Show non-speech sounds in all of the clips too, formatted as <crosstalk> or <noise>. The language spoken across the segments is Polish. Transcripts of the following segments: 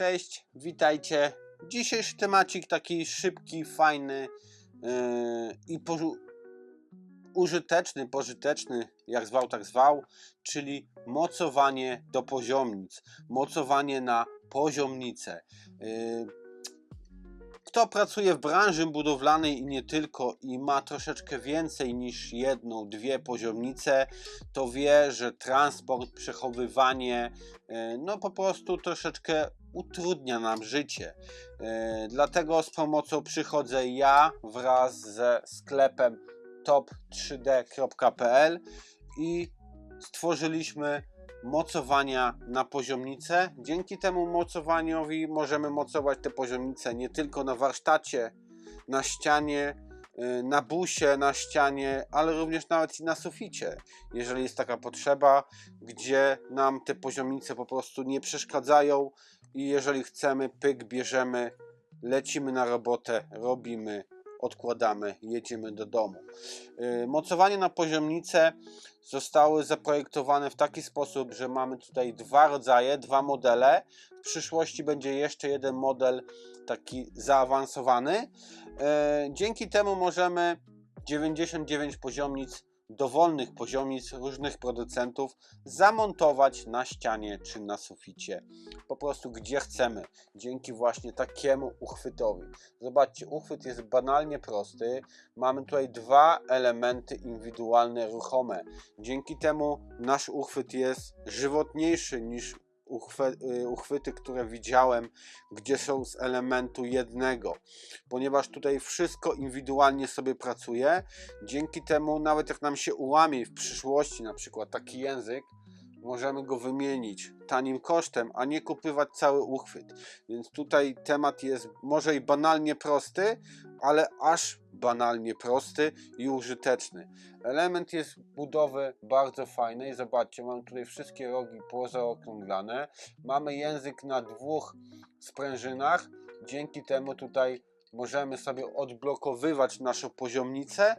Cześć, witajcie. Dzisiejszy temacik taki szybki, fajny yy, i pożu- użyteczny, pożyteczny, jak zwał, tak zwał, czyli mocowanie do poziomnic, mocowanie na poziomnicę. Yy, kto pracuje w branży budowlanej i nie tylko i ma troszeczkę więcej niż jedną, dwie poziomnice, to wie, że transport, przechowywanie, e, no po prostu troszeczkę utrudnia nam życie. E, Dlatego z pomocą przychodzę ja wraz ze sklepem top3d.pl i stworzyliśmy mocowania na poziomnicę. Dzięki temu mocowaniowi możemy mocować te poziomnice nie tylko na warsztacie, na ścianie, y, na busie, na ścianie, ale również nawet i na suficie, jeżeli jest taka potrzeba, gdzie nam te poziomnice po prostu nie przeszkadzają i jeżeli chcemy, pyk, bierzemy, lecimy na robotę, robimy, odkładamy, jedziemy do domu. Y, Mocowanie na poziomnicę zostały zaprojektowane w taki sposób, że mamy tutaj dwa rodzaje, dwa modele. W przyszłości będzie jeszcze jeden model taki zaawansowany. E, Dzięki temu możemy 99 poziomnic, dowolnych poziomnic różnych producentów zamontować na ścianie czy na suficie. Po prostu gdzie chcemy. Dzięki właśnie takiemu uchwytowi. Zobaczcie, uchwyt jest banalnie prosty. Mamy tutaj dwa elementy indywidualne ruchome. Dzięki temu nasz uchwyt jest żywotniejszy niż uchwy, y, uchwyty, które widziałem, gdzie są z elementu jednego, ponieważ tutaj wszystko indywidualnie sobie pracuje. Dzięki temu, nawet jak nam się ułamie w przyszłości, na przykład taki język, możemy go wymienić tanim kosztem, a nie kupywać cały uchwyt. Więc tutaj temat jest może i banalnie prosty, ale aż banalnie prosty i użyteczny. Element jest budowy bardzo fajnej. Zobaczcie, mamy tutaj wszystkie rogi pozaokrąglane. Mamy język na dwóch sprężynach. Dzięki temu tutaj możemy sobie odblokowywać naszą poziomnicę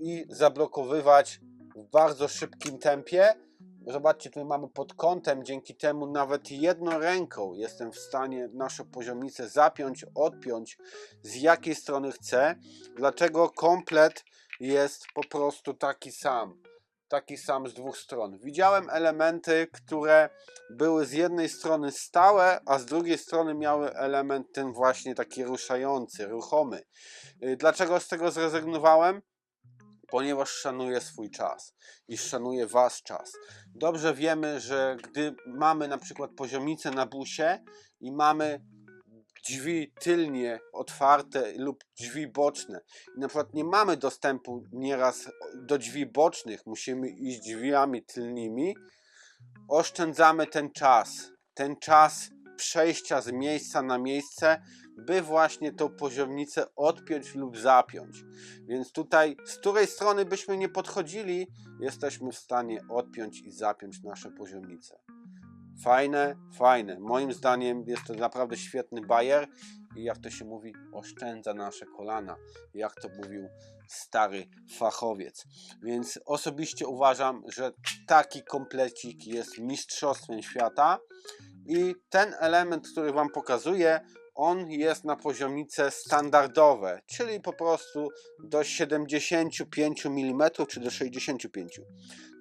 i zablokowywać w bardzo szybkim tempie. Zobaczcie, tutaj mamy pod kątem, dzięki temu nawet jedną ręką jestem w stanie naszą poziomnicę zapiąć, odpiąć z jakiej strony chcę. Dlaczego komplet jest po prostu taki sam? Taki sam z dwóch stron. Widziałem elementy, które były z jednej strony stałe, a z drugiej strony miały element ten właśnie taki ruszający, ruchomy. Y, Dlaczego z tego zrezygnowałem? Ponieważ szanuję swój czas i szanuję Was czas. Dobrze wiemy, że gdy mamy na przykład poziomnicę na busie i mamy drzwi tylnie otwarte lub drzwi boczne na przykład nie mamy dostępu nieraz do drzwi bocznych, musimy iść drzwiami tylnymi, oszczędzamy ten czas. Ten czas przejścia z miejsca na miejsce, by właśnie tą poziomnicę odpiąć lub zapiąć. Więc tutaj, z której strony byśmy nie podchodzili, jesteśmy w stanie odpiąć i zapiąć nasze poziomnice. Fajne, fajne. Moim zdaniem jest to naprawdę świetny bajer i jak to się mówi, oszczędza nasze kolana, jak to mówił stary fachowiec. Więc osobiście uważam, że taki komplecik jest mistrzostwem świata i ten element, który Wam pokazuję, on jest na poziomnice standardowe, czyli po prostu do 75 mm czy do 65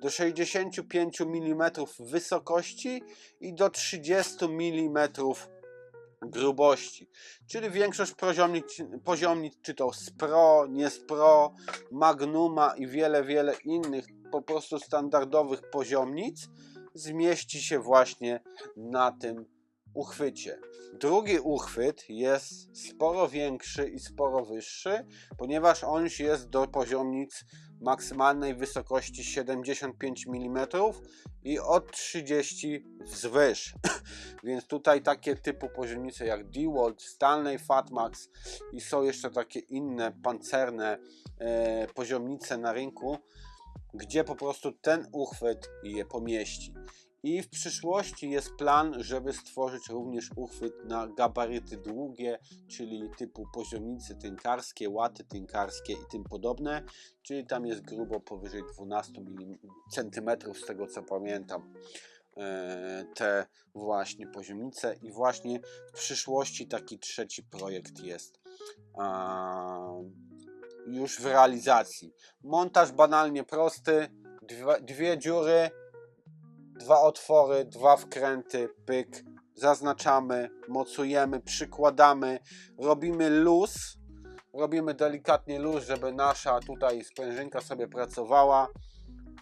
do 65 mm wysokości i do 30 mm grubości. Czyli większość poziomnic, poziomnic czy to Spro, nie Spro, Magnuma i wiele, wiele innych po prostu standardowych poziomnic zmieści się właśnie na tym uchwycie. Drugi uchwyt jest sporo większy i sporo wyższy, ponieważ on jest do poziomnic maksymalnej wysokości 75 mm i od 30 wzwyż. <laughs> Więc tutaj takie typu poziomnice jak DeWalt, Stanley Fatmax i są jeszcze takie inne pancerne e, poziomnice na rynku, gdzie po prostu ten uchwyt je pomieści. I w przyszłości jest plan, żeby stworzyć również uchwyt na gabaryty długie, czyli typu poziomnice tynkarskie, łaty tynkarskie i tym podobne, czyli tam jest grubo powyżej 12 cm z tego co pamiętam. e, te właśnie poziomnice i właśnie w przyszłości taki trzeci projekt jest już w realizacji. Montaż banalnie prosty, dwie, dwie dziury, dwa otwory, dwa wkręty, pyk, zaznaczamy, mocujemy, przykładamy, robimy luz, robimy delikatnie luz, żeby nasza tutaj sprężynka sobie pracowała,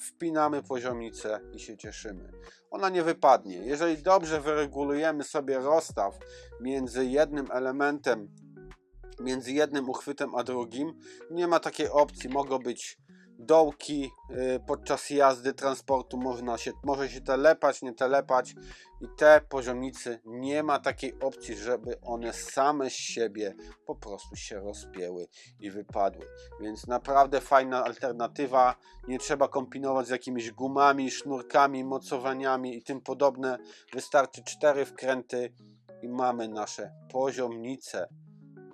wpinamy poziomnicę i się cieszymy. Ona nie wypadnie. Jeżeli dobrze wyregulujemy sobie rozstaw między jednym elementem, między jednym uchwytem a drugim, nie ma takiej opcji. Mogą być dołki y, podczas jazdy transportu, można się, może się telepać, nie telepać i te poziomnicy nie ma takiej opcji, żeby one same z siebie po prostu się rozpięły i wypadły. Więc naprawdę fajna alternatywa. Nie trzeba kombinować z jakimiś gumami, sznurkami, mocowaniami i tym podobne. Wystarczy cztery wkręty i mamy nasze poziomnice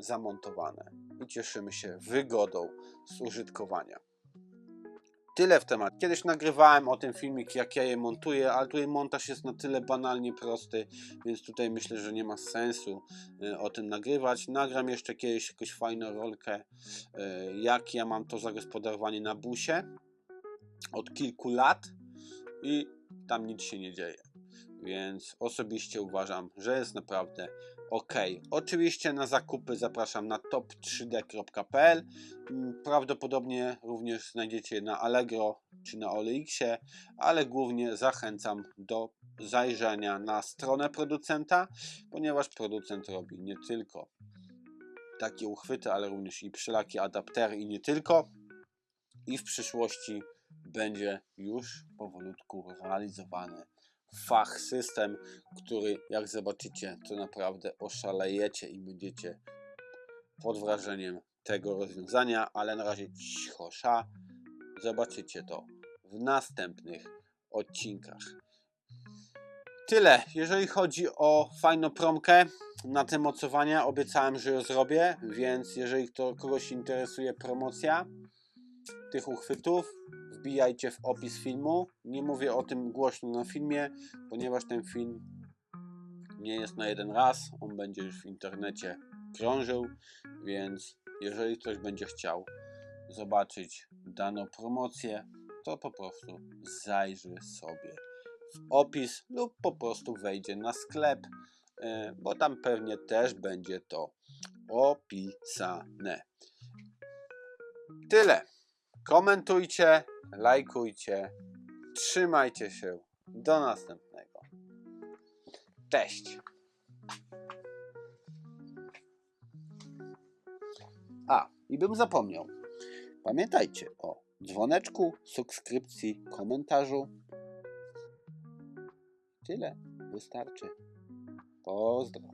zamontowane i cieszymy się wygodą z użytkowania. Tyle w temat. Kiedyś nagrywałem o tym filmik, jak ja je montuję, ale tutaj montaż jest na tyle banalnie prosty, więc tutaj myślę, że nie ma sensu y, o tym nagrywać. Nagram jeszcze kiedyś jakąś fajną rolkę, y, jak ja mam to zagospodarowanie na busie od kilku lat i tam nic się nie dzieje. Więc osobiście uważam, że jest naprawdę ok. Oczywiście na zakupy zapraszam na top3d.pl. Mm, Prawdopodobnie również znajdziecie je na Allegro czy na OLX-ie, ale głównie zachęcam do zajrzenia na stronę producenta, ponieważ producent robi nie tylko takie uchwyty, ale również i przylaki, adaptery i nie tylko. I w przyszłości będzie już powolutku realizowany fach system, który jak zobaczycie, to naprawdę oszalejecie i będziecie pod wrażeniem tego rozwiązania, ale na razie cichosza. Zobaczycie to w następnych odcinkach. Tyle, jeżeli chodzi o fajną promkę na te mocowania, obiecałem, że ją zrobię, więc jeżeli to kogoś interesuje promocja tych uchwytów, wbijajcie w opis filmu. Nie mówię o tym głośno na filmie, ponieważ ten film nie jest na jeden raz. On będzie już w internecie krążył, więc jeżeli ktoś będzie chciał zobaczyć daną promocję, to po prostu zajrzy sobie w opis lub po prostu wejdzie na sklep, e, bo tam pewnie też będzie to opisane. Tyle. Komentujcie, lajkujcie, trzymajcie się. Do następnego. Cześć. A, i bym zapomniał. Pamiętajcie o dzwoneczku, subskrypcji, komentarzu. Tyle. Wystarczy. Pozdro.